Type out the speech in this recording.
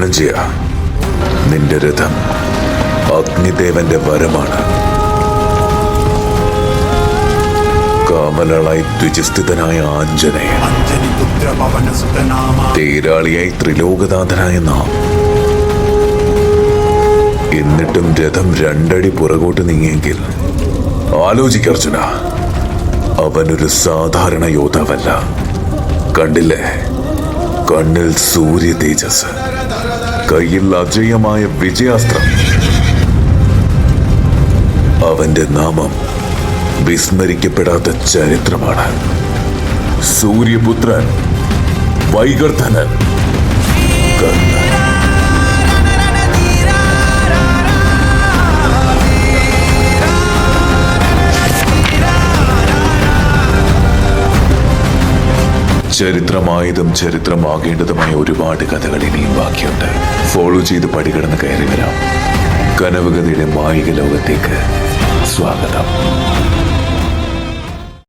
അപരഞ്ജയ നിന്റെ രഥം അഗ്നിദേവന്റെ വരമാണ്. കാമലളായി ദ്വിജസ്ഥിതനായ ആഞ്ജനേയ തേരാളിയായി ത്രിലോകനാഥനായ നാം. എന്നിട്ടും രഥം രണ്ടടി പുറകോട്ട് നീങ്ങിയെങ്കിൽ ആലോചിക്കർജുന അവനൊരു സാധാരണ യോദ്ധാവല്ല. കണ്ടില്ലേ? കണ്ണിൽ സൂര്യ തേജസ്. കയ്യിൽ അജയമായ വിജയാസ്ത്രം. അവന്റെ നാമം വിസ്മരിക്കപ്പെടാത്ത ചരിത്രമാണ്. സൂര്യപുത്രൻ വൈകർധനൻ കർണൻ. ചരിത്രമായതും ചരിത്രമാകേണ്ടതുമായ ഒരുപാട് കഥകൾ ഇനിയും ബാക്കിയുണ്ട്. ഫോളോ ചെയ്ത് പടികടന്ന് കയറി വരാം. കനവുകഥയുടെ മായിക ലോകത്തേക്ക് സ്വാഗതം.